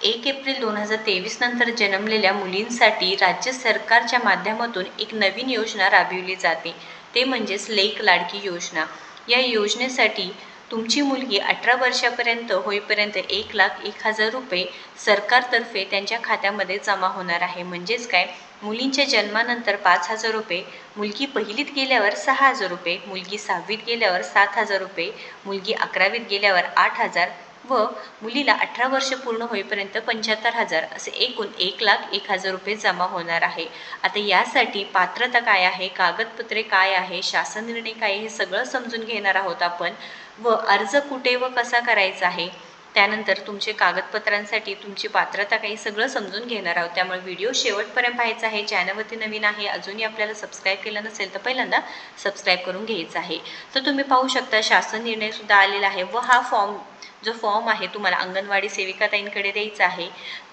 एक एप्रिल दोन हजार तेवीस नंतर जन्मलेल्या मुलींसाठी राज्य सरकारच्या माध्यमातून एक नवीन योजना राबविली जाते. ते म्हणजेच लेक लाडकी योजना. या योजनेसाठी तुमची मुलगी अठरा वर्षापर्यंत होईपर्यंत एक लाख एक हजार रुपये सरकारतर्फे त्यांच्या खात्यामध्ये जमा होणार आहे. म्हणजेच काय? मुलींच्या जन्मानंतर पाच हजार रुपये मुलगी पहिलीत गेल्यावर सहा हजार रुपये मुलगी सहावीत गेल्यावर सात हजार रुपये मुलगी अकरावीत गेल्यावर आठ हजार व मुलीला अठरा वर्ष पूर्ण होईपर्यंत पंच्याहत्तर हजार असे एकूण एक लाख एक हजार रुपये जमा होणार आहे. आता यासाठी पात्रता काय आहे? कागदपत्रे काय आहे? शासन निर्णय काय हे सगळं समजून घेणार आहोत आपण. व अर्ज कुठे व कसा करायचा आहे? त्यानंतर तुमचे कागदपत्रांसाठी तुमची पात्रता काही सगळं समजून घेणार आहोत. त्यामुळे व्हिडिओ शेवटपर्यंत पाहायचा आहे. चॅनलवरती नवीन आहे. अजूनही आपल्याला सबस्क्राईब केलं नसेल तर पहिल्यांदा सबस्क्राईब करून घ्यायचं आहे. तर तुम्ही पाहू शकता शासन निर्णयसुद्धा आलेला आहे व हा फॉर्म जो फॉर्म आहे तुम्हाला अंगणवाडी सेविका ताईंकडे द्यायचा आहे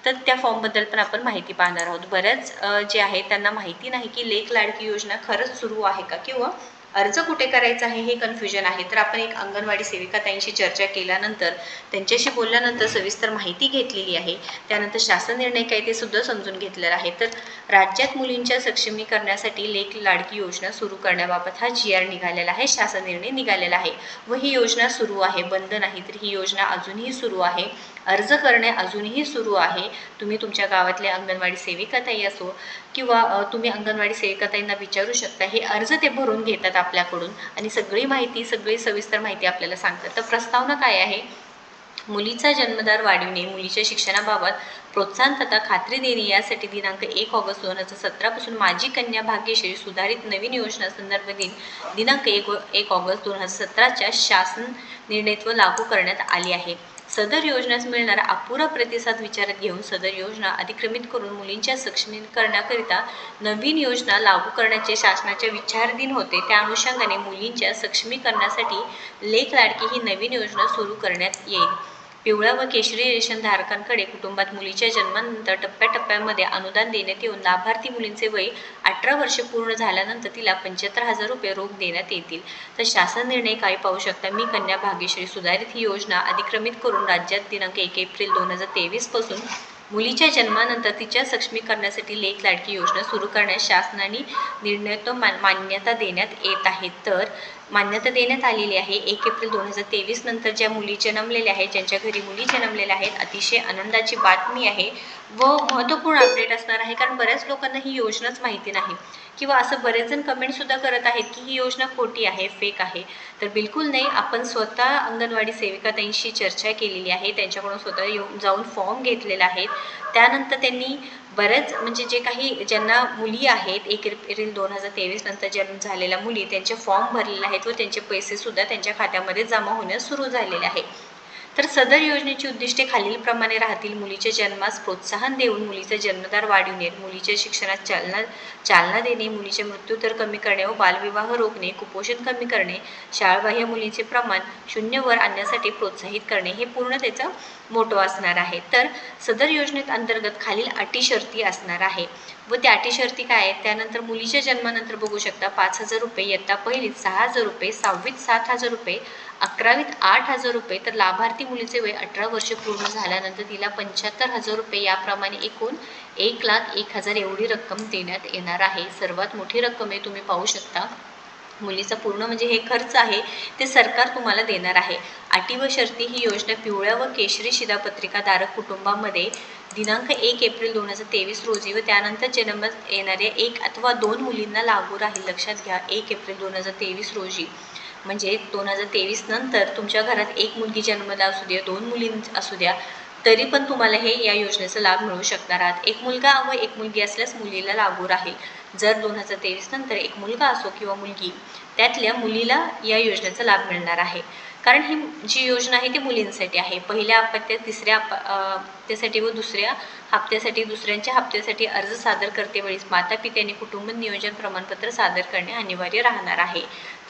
तर त्या फॉर्मबद्दल पण आपण माहिती पाहणार आहोत. बऱ्याच जे आहे त्यांना माहिती नाही की लेख लाडकी योजना खरंच सुरू आहे का? किंवा अर्ज कुठे करायचा आहे हे कन्फ्युजन आहे. तर आपण एक अंगणवाडी सेविका ताईंशी चर्चा केल्यानंतर त्यांच्याशी बोलल्यानंतर सविस्तर माहिती घेतलेली आहे. त्यानंतर शासन निर्णय काय ते सुद्धा समजून घेतलेलं आहे. तर राज्यात मुलींच्या सक्षमीकरणासाठी लेख लाडकी योजना सुरू करण्याबाबत हा जी आर निघालेला आहे. शासन निर्णय निघालेला आहे. व ही योजना सुरू आहे. बंद नाही तर ही योजना अजूनही सुरू आहे. अर्ज करणे अजूनही सुरू आहे. तुम्ही तुमच्या गावातल्या अंगणवाडी सेविकाताई असो किंवा तुम्ही अंगणवाडी सेविकाताईंना विचारू शकता. हे अर्ज ते भरून घेतात आपल्याकडून. आणि सगळी माहिती सगळी सविस्तर माहिती आपल्याला सांगतात. तर प्रस्तावना काय आहे? मुलीचा जन्मदर वाढविणे मुलीच्या शिक्षणाबाबत प्रोत्साहन तथा खात्री देणे यासाठी दिनांक एक ऑगस्ट दोन हजार सतरापासून माझी कन्या भाग्यश्री सुधारित नवीन योजना संदर्भ दिन दिनांक एक एक ऑगस्ट दोन हजार सतराच्या शासन निर्णयत्व लागू करण्यात आली आहे. सदर योजनेस मिळणारा अपुरा प्रतिसाद विचारात घेऊन सदर योजना अधिक्रमित करून मुलींच्या सक्षमीकरणाकरिता नवीन योजना लागू करण्याचे शासनाचे विचारधीन होते. त्या अनुषंगाने मुलींच्या सक्षमीकरणासाठी लेख लाडकी ही नवीन योजना सुरू करण्यात येईल. पिवळा व केशरी रेशन धारकांकडे कुटुंबात मुलीच्या जन्मानंतर टप्प्याटप्प्यामध्ये अनुदान देण्यात येऊन लाभार्थी मुलींचे वय अठरा वर्ष पूर्ण झाल्यानंतर तिला पंच्याहत्तर हजार रुपये रोख देण्यात येतील. तर शासन निर्णय काय पाहू शकता? मी कन्या भाग्यश्री सुधारित ही योजना अधिक्रमित करून राज्यात दिनांक एक एप्रिल दोन हजार तेवीसपासून मुलीच्या जन्मानंतर तिच्या सक्षमीकरणासाठी लेख लाडकी योजना सुरू करण्यास शासनाने निर्णय मान मान्यता देण्यात येत आहे. तर मान्यता देण्यात आलेली आहे. एक एप्रिल दोन हजार तेवीस नंतर ज्या मुली जन्मलेल्या आहेत ज्यांच्या घरी मुली जन्मलेल्या आहेत अतिशय आनंदाची बातमी आहे व महत्त्वपूर्ण अपडेट असणार आहे. कारण बऱ्याच लोकांना ही योजनाच माहिती नाही. किंवा असं बरेच जण कमेंटसुद्धा करत आहेत की ही योजना खोटी आहे फेक आहे. तर बिलकुल नाही. आपण स्वतः अंगणवाडी सेविका त्यांशी चर्चा केलेली आहे. त्यांच्याकडून स्वतः येऊन जाऊन फॉर्म घेतलेला आहे. त्यानंतर त्यांनी बऱ्याच म्हणजे जे काही ज्यांना मुली आहेत एक एप्रिल दोन हजार तेवीस नंतर जन्म झालेल्या मुली त्यांचे फॉर्म भरलेले आहेत व त्यांचे पैसेसुद्धा त्यांच्या खात्यामध्ये जमा होण्यास सुरू झालेले आहे. तर सदर योजनेची उद्दिष्टे खालीलप्रमाणे राहतील. मुलीच्या जन्मास प्रोत्साहन देऊन मुलीचा जन्मदार वाढविणे मुलीच्या शिक्षणात चालना चालना देणे मुलीचे मृत्यूदर कमी करणे व बालविवाह रोखणे कुपोषण कमी करणे शाळाबाह्य मुलींचे प्रमाण शून्यवर आणण्यासाठी प्रोत्साहित करणे हे पूर्ण त्याचं मोठं असणार आहे. तर सदर योजनेत अंतर्गत खालील अटी शर्ती असणार आहे. व त्या अटी शर्ती काय आहेत? त्यानंतर मुलीच्या जन्मानंतर बघू शकता पाच हजार रुपये इयत्ता पहिलीत सहा हजार रुपये सहावीत सात हजार रुपये अकरावीत आठ हजार रुपये तर लाभार्थी मुलीचे वय अठरा वर्ष पूर्ण झाल्यानंतर तिला पंच्याहत्तर हजार रुपये याप्रमाणे एकूण एक लाख एक हजार एवढी रक्कम देण्यात येणार आहे. सर्वात मोठी रक्कम आहे तुम्ही पाहू शकता. मुलीचा पूर्ण म्हणजे हे खर्च आहे ते सरकार तुम्हाला देणार आहे. अटी व शर्ती ही योजना पिवळ्या व केशरी शिधापत्रिकाधारक कुटुंबामध्ये दिनांक एक एप्रिल दोन हजार तेवीस रोजी व त्यानंतर जन्मात येणाऱ्या एक अथवा दोन मुलींना लागू राहील. लक्षात घ्या एक एप्रिल दोन हजार तेवीस रोजी. म्हणजे दोन हजार तेवीस नंतर तुमच्या घरात एक मुलगी जन्मला असू द्या दोन मुली असू द्या तरी पण तुम्हाला हे या योजनेचा लाभ मिळू शकणार आहात. एक मुलगा व एक मुलगी असल्यास मुलीला लागू राहील. जर दोन हजार तेवीस नंतर एक मुलगा असो किंवा मुलगी त्यातल्या मुलीला या योजनेचा लाभ मिळणार आहे. कारण ही जी योजना आहे ती मुलींसाठी आहे. पहिल्या हप्त्यात तिसऱ्या हप्त्यासाठी व दुसऱ्या हप्त्यासाठी दुसऱ्यांच्या हप्त्यासाठी अर्ज सादर करतेवेळीस माता पित्याने कुटुंब नियोजन प्रमाणपत्र सादर करणे अनिवार्य राहणार आहे.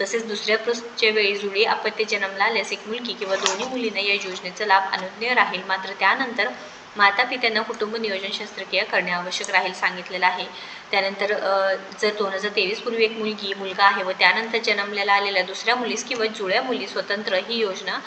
तसेच दुसऱ्या प्रसूतीच्या वेळी जुळी अपत्य जन्मला आल्यास एक मुलगी किंवा दोन्ही मुलींना या योजनेचा लाभ अनुज्ञेय राहील. मात्र त्यानंतर माता पित्यांना कुटुंब नियोजन शस्त्रक्रिया करणे आवश्यक राहील सांगितलेलं आहे. त्यानंतर जर दोन हजार तेवीस पूर्वी एक मुलगी मुलगा आहे व त्यानंतर जन्मलेला आलेल्या दुसऱ्या मुलीस किंवा जुळ्या मुली स्वतंत्र ही योजना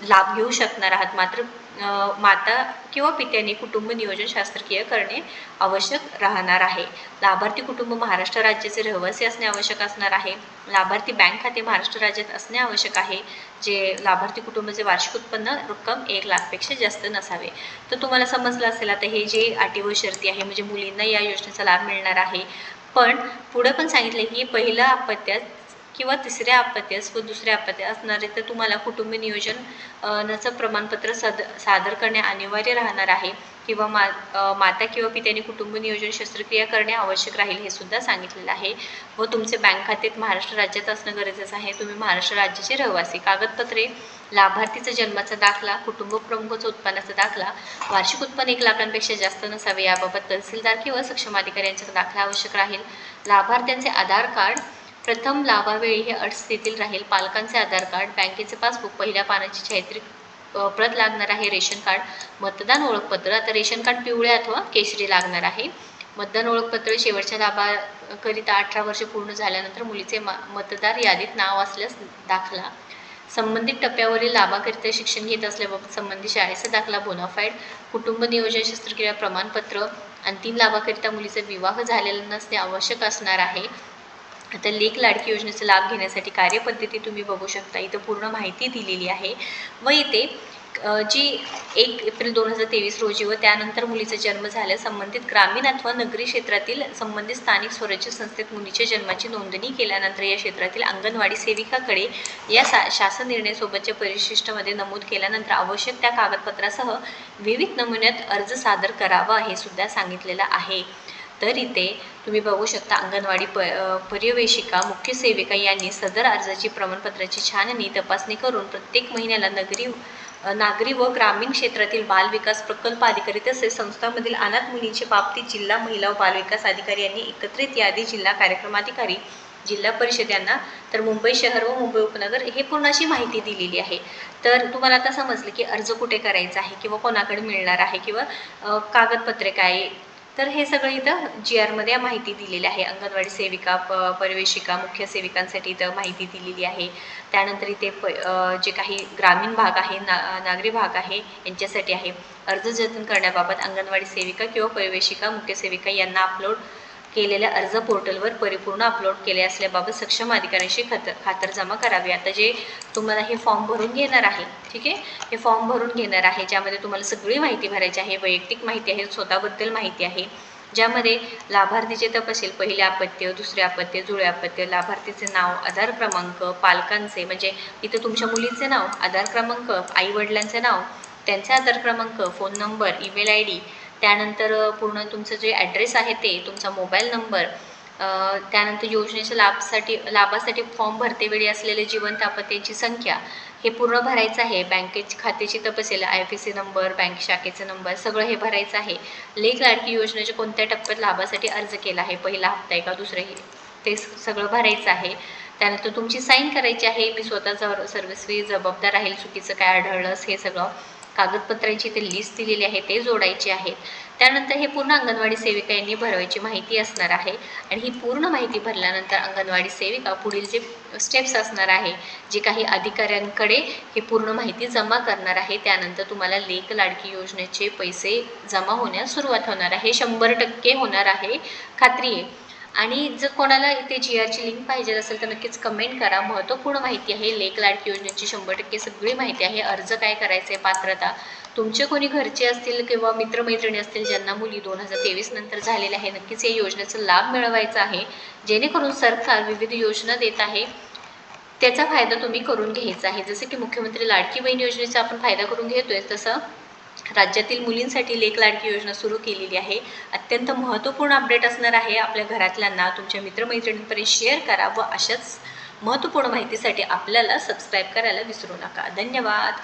लाभ घेऊ शकणार आहात. मात्र माता किंवा पित्याने कुटुंब नियोजन शास्त्रक्रिय करणे आवश्यक राहणार आहे. लाभार्थी कुटुंब महाराष्ट्र राज्याचे रहिवासी असणे आवश्यक असणार आहे. लाभार्थी बँक खाते महाराष्ट्र राज्यात असणे आवश्यक आहे. जे लाभार्थी कुटुंबाचे वार्षिक उत्पन्न रक्कम एक लाखपेक्षा जास्त नसावे. तर तुम्हाला समजलं असेल आता हे जे अटी व शर्ती आहे म्हणजे मुलींना या योजनेचा लाभ मिळणार आहे. पण पुढं पण सांगितलं की पहिलं अपत्यात किंवा तिसऱ्या अपत्यास व दुसऱ्या अपत्या असणारे तर तुम्हाला कुटुंब नियोजन नाचं प्रमाणपत्र सद सादर करणे अनिवार्य राहणार आहे. किंवा मा माता किंवा पित्याने कुटुंब नियोजन शस्त्रक्रिया करणे आवश्यक राहील हे सुद्धा सांगितलेलं आहे. व तुमचे बँक खातेत महाराष्ट्र राज्यात असणं गरजेचं आहे. तुम्ही महाराष्ट्र राज्याचे रहिवासी. कागदपत्रे लाभार्थीचा जन्माचा दाखला कुटुंब प्रमुखाचा उत्पन्नाचा दाखला वार्षिक उत्पन्न एक लाखांपेक्षा जास्त नसावे याबाबत तहसीलदार किंवा सक्षम अधिकाऱ्यांचा दाखला आवश्यक राहील. लाभार्थ्यांचे आधार कार्ड प्रथम लाभावेळी हे अटस्थितीत राहील. पालकांचे आधार कार्ड बँकेचे पासबुक पहिल्या पानाची छायत्री प्रत लागणार आहे रेशन कार्ड मतदान ओळखपत्र. आता रेशन कार्ड पिवळे अथवा केशरी लागणार आहे. मतदान ओळखपत्र शेवटच्या लाभाकरिता अठरा वर्ष पूर्ण झाल्यानंतर मुलीचे मा मतदार यादीत नाव असल्यास दाखला. संबंधित टप्प्यावरील लाभाकरिता शिक्षण घेत असल्याबाबत संबंधित शाळेचा दाखला बोनाफाईड कुटुंब नियोजन शस्त्रक्रिया प्रमाणपत्र अंतिम लाभाकरिता मुलीचा विवाह झालेला नसणे आवश्यक असणार आहे. आता लेख लाडकी योजनेचा लाभ घेण्यासाठी कार्यपद्धती तुम्ही बघू शकता. इथं पूर्ण माहिती दिलेली आहे. व इथे जी एक एप्रिल दोन हजार तेवीस रोजी व त्यानंतर मुलीचा जन्म झाल्यास संबंधित ग्रामीण अथवा नगरी क्षेत्रातील संबंधित स्थानिक स्वराज्य संस्थेत मुलीच्या जन्माची नोंदणी केल्यानंतर या क्षेत्रातील अंगणवाडी सेविकाकडे या सा शासन निर्णयासोबतच्या परिशिष्टामध्ये नमूद केल्यानंतर आवश्यक त्या कागदपत्रासह विविध नमुन्यात अर्ज सादर करावा हे सुद्धा सांगितलेलं आहे. तर इथे तुम्ही बघू शकता अंगणवाडी प अ, पर्यवेक्षिका मुख्य सेविका यांनी सदर अर्जाची प्रमाणपत्राची छाननी तपासणी करून प्रत्येक महिन्याला नगरी नागरी व ग्रामीण क्षेत्रातील बालविकास प्रकल्प अधिकारी तसेच संस्थांमधील अनाथ मुलींच्या बाबतीत जिल्हा महिला व बालविकास अधिकारी यांनी एकत्रित यादी जिल्हा कार्यक्रमाधिकारी जिल्हा परिषद यांना तर मुंबई शहर व मुंबई उपनगर हे पूर्ण अशी माहिती दिलेली आहे. तर तुम्हाला आता समजलं की अर्ज कुठे करायचा आहे किंवा कोणाकडे मिळणार आहे किंवा कागदपत्रे काय तर हे सगळं इथं जी आरमध्ये माहिती दिलेली आहे. अंगणवाडी सेविका प परिवेशिका मुख्य सेविकांसाठी इथं माहिती दिलेली आहे. त्यानंतर इथे प जे काही ग्रामीण भाग आहे ना नागरी भाग आहे यांच्यासाठी आहे. अर्ज जतन करण्याबाबत अंगणवाडी सेविका किंवा परिवेशिका मुख्य सेविका यांना अपलोड केलेल्या अर्ज पोर्टलवर परिपूर्ण अपलोड केले असल्याबाबत सक्षम अधिकाऱ्यांशी खातर खातरजमा करावी. आता जे तुम्हाला हे फॉर्म भरून घेणार आहे ठीक आहे? हे फॉर्म भरून घेणार आहे ज्यामध्ये तुम्हाला सगळी माहिती भरायची आहे वैयक्तिक माहिती आहे स्वतःबद्दल माहिती आहे ज्यामध्ये लाभार्थीचे तपशील पहिले अपत्य दुसरे अपत्य जुळे अपत्य लाभार्थीचे नाव आधार क्रमांक पालकांचे म्हणजे इथं तुमच्या मुलीचे नाव आधार क्रमांक आई वडिलांचे नाव त्यांचे आधार क्रमांक phone number email I D त्यानंतर पूर्ण तुमचं जे ॲड्रेस आहे ते तुमचा मोबाईल नंबर त्यानंतर योजनेच्या लाभसाठी लाभासाठी फॉर्म भरतेवेळी असलेले जीवन तापत्याची संख्या हे पूर्ण भरायचं आहे. बँकेची खात्याची तपशील I F C number bank शाखेचा नंबर सगळं हे भरायचं आहे. लेख लाडकी योजनेच्या कोणत्या टप्प्यात लाभासाठी अर्ज केला आहे? पहिला हप्ता आहे का? दुसरं हे ते स- सगळं भरायचं आहे. त्यानंतर तुमची साईन करायची आहे. मी स्वतः सर्विस जबाबदार राहील चुकीचं काय आढळलंस हे सगळं कागदपत्रांची ते लिस्ट दिलेली आहे ते जोडायचे आहेत. त्यानंतर हे पूर्ण अंगणवाडी सेविका यांनी भरवायची माहिती असणार आहे. आणि ही पूर्ण माहिती भरल्यानंतर अंगणवाडी सेविका पुढील जे स्टेप्स असणार आहे जे काही अधिकाऱ्यांकडे हे पूर्ण माहिती जमा करणार आहे त्यानंतर तुम्हाला लेख लाडकी योजनेचे पैसे जमा होण्यास सुरुवात होणार आहे. शंभर टक्के होणार आहे. खात्री आहे. आणि जर कोणाला इथे जी आरची लिंक पाहिजे असेल तर नक्कीच कमेंट करा. महत्त्वपूर्ण माहिती आहे लेख लाडकी योजनेची. शंभर टक्के सगळी माहिती आहे. अर्ज काय करायचं आहे? पात्रता. तुमचे कोणी घरचे असतील किंवा मित्रमैत्रिणी असतील ज्यांना मुली दोन हजार तेवीस नंतर झालेल्या आहे नक्कीच या योजनेचा लाभ मिळवायचा आहे. जेणेकरून सरकार विविध योजना देत आहे. त्याचा फायदा तुम्ही करून घ्यायचा आहे. जसं की मुख्यमंत्री लाडकी बहीण योजनेचा आपण फायदा करून घेतोय तसं राज्यातील मुलींसाठी लेख लाडकी योजना सुरू केलेली आहे. अत्यंत महत्त्वपूर्ण अपडेट असणार आहे. आपल्या घरातल्यांना तुमच्या मित्रमैत्रिणींपर्यंत शेअर करा व अशाच महत्त्वपूर्ण माहितीसाठी आपल्याला सबस्क्राईब करायला विसरू नका. धन्यवाद.